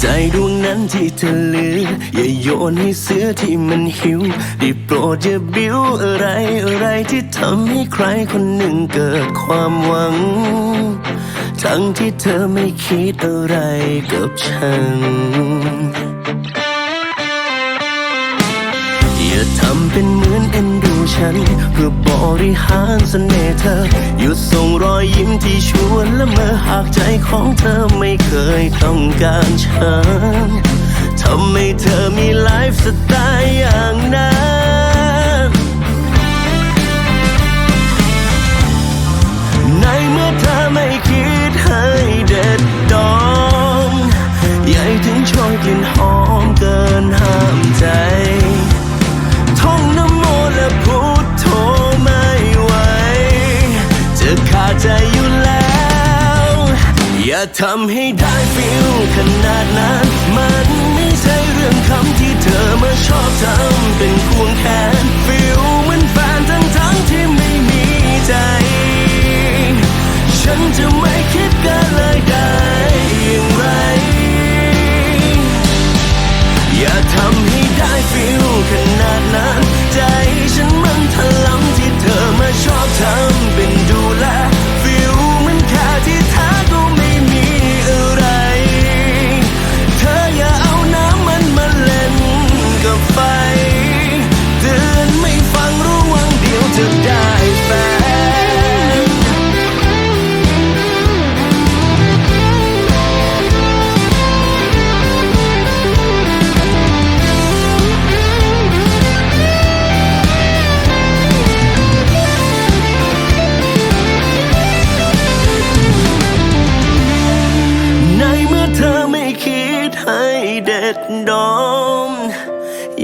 ใจดวงนั้นที่เธอเหลือ อย่าโยนให้เสือที่มันหิวได้โปรดอย่าบิ้วอะไรอะไรที่ทำให้ใครคนหนึ่งเกิดความหวัง ทั้งที่เธอไม่คิดอะไรกับฉัน อย่าทำเป็นเหมือน ฉัน เพื่อบริหารเสน่ห์เธอ หยุดส่งรอยยิ้มที่ชวนและเมื่อหากใจของเธอไม่เคยต้องการฉันทำให้เธอมีไลฟ์สไตล์อย่างนั้น ใจอยู่แล้ว อย่าทำให้ได้ฟิลขนาดนั้น มันไม่ใช่เรื่องคำที่เธอมาชอบทำเป็นควงแข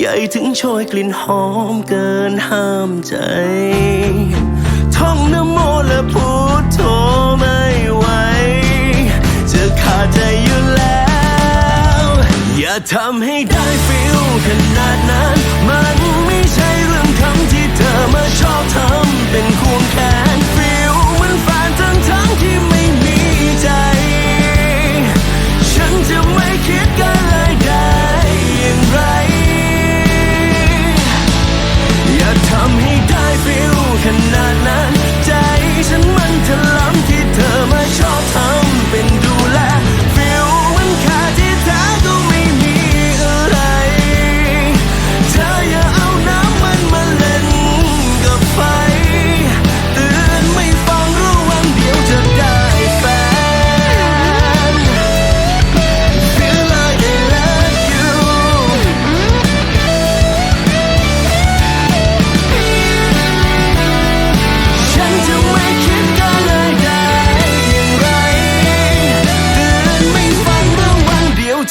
ใหญ่ถึงโชยกลิ่นหอมเกินห้ามใจท่องนโมและพุทโธไม่ไหวจะขาดใจอยู่แล้ว อย่าทำให้ได้ฟิลขนาดนั้นมัน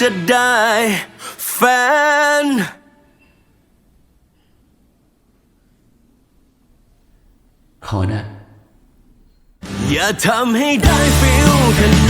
จะได้แฟนขอนะ อย่าทำให้ได้ฟิลขนาด